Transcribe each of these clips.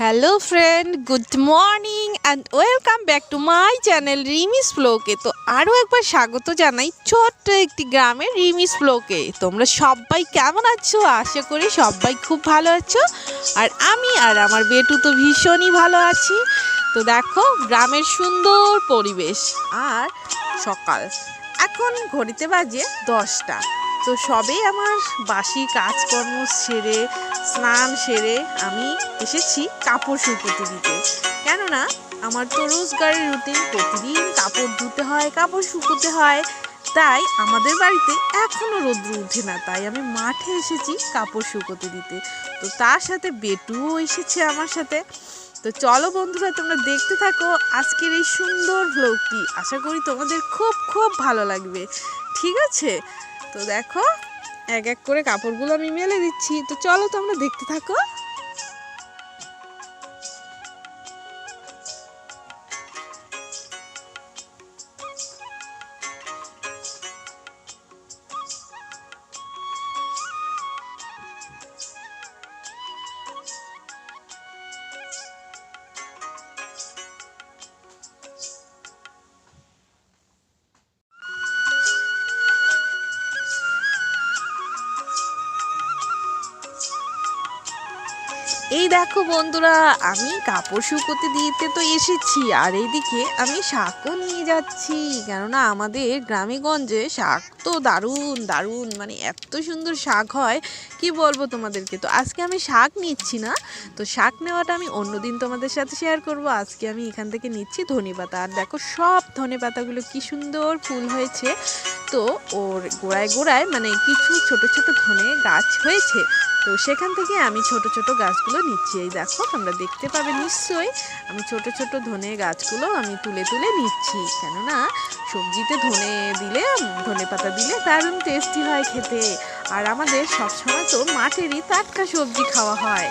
Hello friend good morning and welcome back to my channel রিমিস ফ্লোকে তো আরও একবার স্বাগত জানাই ছোট্ট একটি গ্রামের রিমিস ফ্লোকে তোমরা সবাই কেমন আছো? আশা করি সবাই খুব ভালো আছো। আর আমি আর আমার বেটু তো ভীষণই ভালো আছি। তো দেখো, গ্রামের সুন্দর পরিবেশ। আর সকাল। এখন ঘড়িতে বাজে দশটা। তো সবে আমার বাসি কাজকর্ম সেরে, স্নান সেরে আমি এসেছি কাপড় শুকোতে দিতে। কেননা আমার তো রোজগারের রুটিন, প্রতিদিন কাপড় ধুতে হয়, কাপড় শুকোতে হয়। তাই আমাদের বাড়িতে এখনও রৌদ্র উঠে না, তাই আমি মাঠে এসেছি কাপড় শুকোতে দিতে। তো তার সাথে বেটুও এসেছে আমার সাথে। তো চলো বন্ধুরা, তোমরা দেখতে থাকো আজকের এই সুন্দর ভ্লগটি আশা করি তোমাদের খুব খুব ভালো লাগবে। ঠিক আছে? তো দেখো এক এক করে কাপড়গুলো আমি মেলে দিচ্ছি। তো চলো তোমরা দেখতে থাকো। এই দেখো বন্ধুরা, আমি কাপড় শুকোতে দিতে তো এসেছি, আর এইদিকে আমি শাকও নিয়ে যাচ্ছি, কেননা আমাদের গ্রামে গঞ্জে শাক তো দারুণ দারুণ মানে এত সুন্দর শাক হয়, কি বলব তোমাদেরকে? তো আজকে আমি শাক নিচ্ছি না, তো শাক নেওয়াটা আমি অন্যদিন তোমাদের সাথে শেয়ার করব, আজকে আমি এখান থেকে নিচ্ছি ধনে পাতা আর দেখো সব ধনে পাতাগুলো কি সুন্দর ফুল হয়েছে তো ওর গোড়ায় গোড়ায় মানে কিছু ছোট ছোট ধনে গাছ হয়েছে। তো সেখান থেকে আমি ছোট ছোট গাছগুলো নিচ্ছি। এই দেখো, তোমরা দেখতে পাবে নিশ্চয়ই আমি ছোট ছোট ধনে গাছগুলো আমি তুলে তুলে নিচ্ছি। কেননা সবজিতে ধনে দিলে, ধনে পাতা দিলে দারুণ টেস্টি হয় খেতে। আর আমাদের সবসময় তো মাঠেরই টাটকা সবজি খাওয়া হয়।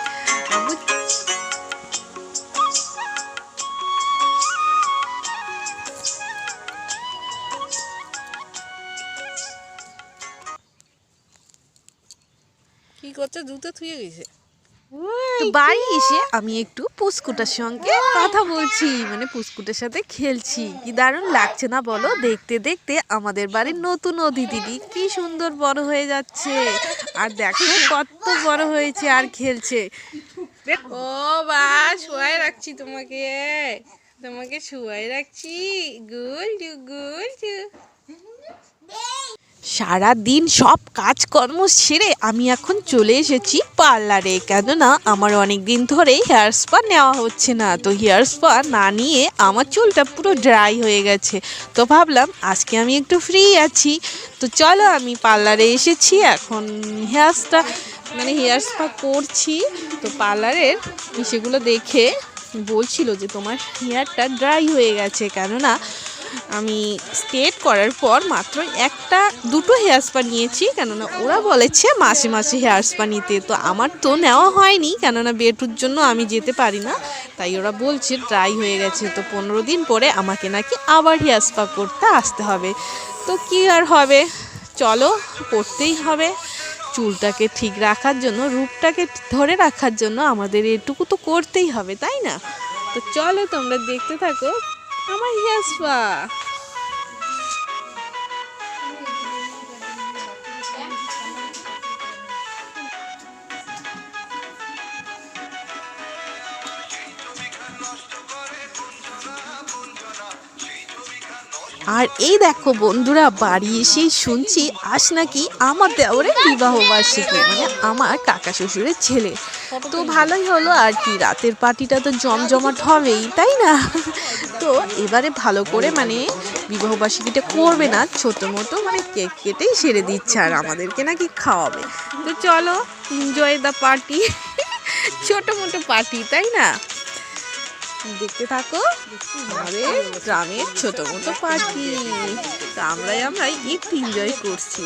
করছে জুতো থুয়ে গেছে। বাড়ি এসে আমি একটু পুস্কুটার সঙ্গে কথা বলছি মানে পুস্কুটার সাথে খেলছি। কি দারুণ লাগছে না বলো? দেখতে দেখতে আমাদের বাড়ির নতুন অতিথিটি কি সুন্দর বড় হয়ে যাচ্ছে। আর দেখো কত বড় হয়েছে আর খেলছে। ও বা শুয়াই রাখছি তোমাকে। তোমাকে শুয়াই রাখছি। গুল গুল সারা দিন সব কাজকর্ম সেরে আমি এখন চলে এসেছি পার্লারে। কেননা আমার অনেক দিন ধরেই হেয়ার স্পা নেওয়া হচ্ছে না। তো হেয়ার স্পা না নিয়ে আমার চুলটা পুরো ড্রাই হয়ে গেছে। তো ভাবলাম আজকে আমি একটু ফ্রি আছি। তো চলো আমি পার্লারে এসেছি। এখন হেয়ারসটা মানে হেয়ার স্পা করছি। তো পার্লারের সেগুলো দেখে বলছিল যে তোমার হেয়ারটা ড্রাই হয়ে গেছে। কেননা আমি স্টেট করার পর মাত্র একটা দুটো হেয়ার স্পা নিয়েছি কেননা ওরা বলেছে মাসে মাসে হেয়ার স্পা নিতে তো আমার তো নেওয়া হয়নি, কেননা বেটুর জন্য আমি যেতে পারি না। তাই ওরা বলছে ড্রাই হয়ে গেছে, তো পনেরো দিন পরে আমাকে নাকি আবার হেয়ার স্পা করতে আসতে হবে। তো কি আর হবে? চলো, করতেই হবে। চুলটাকে ঠিক রাখার জন্য, রূপটাকে ধরে রাখার জন্য আমাদের এটুকু তো করতেই হবে, তাই না? তো চলো তোমরা দেখতে থাকো আমার হেয়ার স্পা আর এই দেখো বন্ধুরা, বাড়ি এসে শুনছি আজ নাকি আমার দেওরের বিবাহ বার্ষিকী মানে আমার কাকা শ্বশুরের ছেলে। তো ভালোই হলো আর কি রাতের পার্টিটা তো জমজমাট হবেই তাই না? তো এবারে ভালো করে মানে বিবাহবার্ষিকীটা করবে না ছোট মোটো মানে কেক কেটেই সেরে দিচ্ছে আর আমাদেরকে নাকি খাওয়াবে। তো চলো এনজয় দ্য পার্টি ছোট মোটো পার্টি তাই না? দেখতে থাকো আমাদের গ্রামের ছোট মতো পার্টি তো আমরাই আমরাই একটু এনজয় করছি।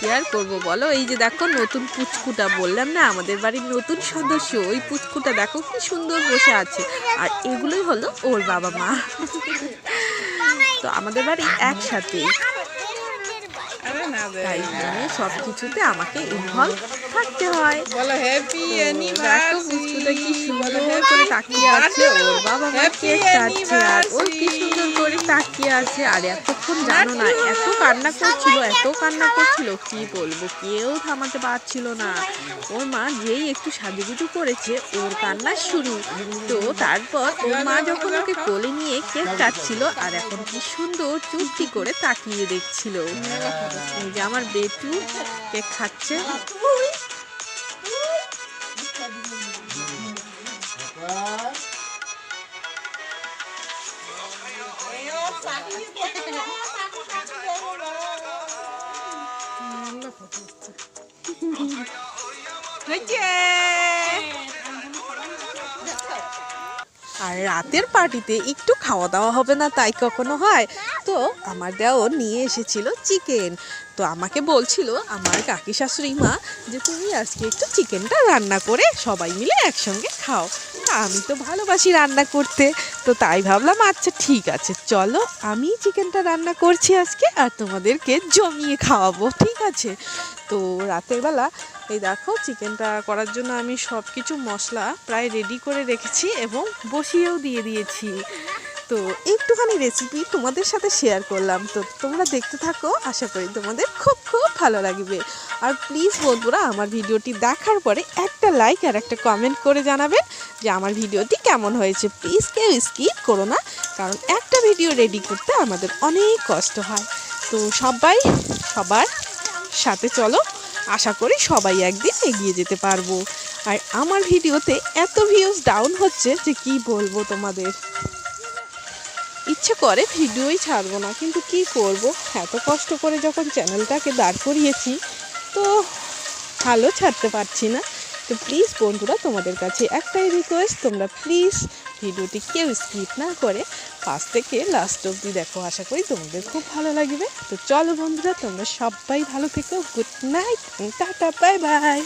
কি আর করব বলো? এই যে দেখো নতুন পুচকুটা বললাম না? আমাদের বাড়ির নতুন সদস্য ওই পুচকুটা দেখো কি সুন্দর বসে আছে। আর এগুলোই হলো ওর বাবা মা। তো আমাদের বাড়ি একসাথে। তাই জন্য সব কিছুতে আমাকে ইনভলভ থাকতে হয়। বলো হ্যাপি অ্যানিভার্সারি বাচ্চাটা কি সুন্দর করে তাকিয়ে আছে? ওর বাবা মা কেক কাটছে আর ও কি সুন্দর করে তাকিয়ে আছে? আর এতক্ষণ জানো না এত কান্না করছিল এত কান্না করছিল কি বলব? কেউ থামাতে পারছিল না। ওর মা যেই একটু সাজুগুজু করেছে ওর কান্না শুরু। তো তারপর ওর মা যখন ওকে কোলে নিয়ে কেক কাটছিল আর এখন কি সুন্দর চুপটি করে তাকিয়ে দেখছিল। এই যে আমার বেটু কেক খাচ্ছে। আর রাতের পার্টিতে একটু খাওয়া দাওয়া হবে না, তাই কখনো হয়। তো আমার দেওর নিয়ে এসেছিল চিকেন। তো আমাকে বলছিল আমার কাকি শাশুড়ি মা যে, তুমি আজকে একটু চিকেনটা রান্না করে সবাই মিলে একসঙ্গে খাও। আমি তো ভালোবাসি রান্না করতে। তো তাই ভাবলাম আচ্ছা ঠিক আছে, চলো আমি চিকেনটা রান্না করছি আজকে আর তোমাদেরকে জমিয়ে খাওয়াবো, ঠিক আছে? তো রাতের বেলা, এই দেখো চিকেনটা করার জন্য আমি সব কিছু মশলা প্রায় রেডি করে রেখেছি এবং বসিয়েও দিয়ে দিয়েছি। তো একটুখানি রেসিপি তোমাদের সাথে শেয়ার করলাম। তো তোমরা দেখতে থাকো, আশা করি তোমাদের খুব খুব ভালো লাগবে। আর প্লিজ বন্ধুরা, আমার ভিডিওটি দেখার পরে একটা লাইক আর একটা কমেন্ট করে জানাবেন যে আমার ভিডিওটি কেমন হয়েছে। প্লিজ কেউ স্কিপ করো না, কারণ একটা ভিডিও রেডি করতে আমাদের অনেক কষ্ট হয়। তো সবাই, সবার সাথে চলো, আশা করি সবাই একদিন এগিয়ে যেতে পারব। আর আমার ভিডিওতে এত ভিউজ ডাউন হচ্ছে যে কি বলব তোমাদের? ইচ্ছে করে ভিডিওই ছাড়বো না, কিন্তু কি করব? এত কষ্ট করে যখন চ্যানেলটাকে দাঁড় করিয়েছি তো ভালো ছাড়তে পারছি না। তো প্লিজ বন্ধুরা, তোমাদের কাছে একটাই রিকোয়েস্ট তোমরা প্লিজ ভিডিওটি কেউ স্কিপ না করে ফার্স্ট থেকে লাস্ট অব্দি দেখো। আশা করি তোমাদের খুব ভালো লাগবে। তো চলো বন্ধুরা, তোমরা সবাই ভালো থেকো। Good night tata bye bye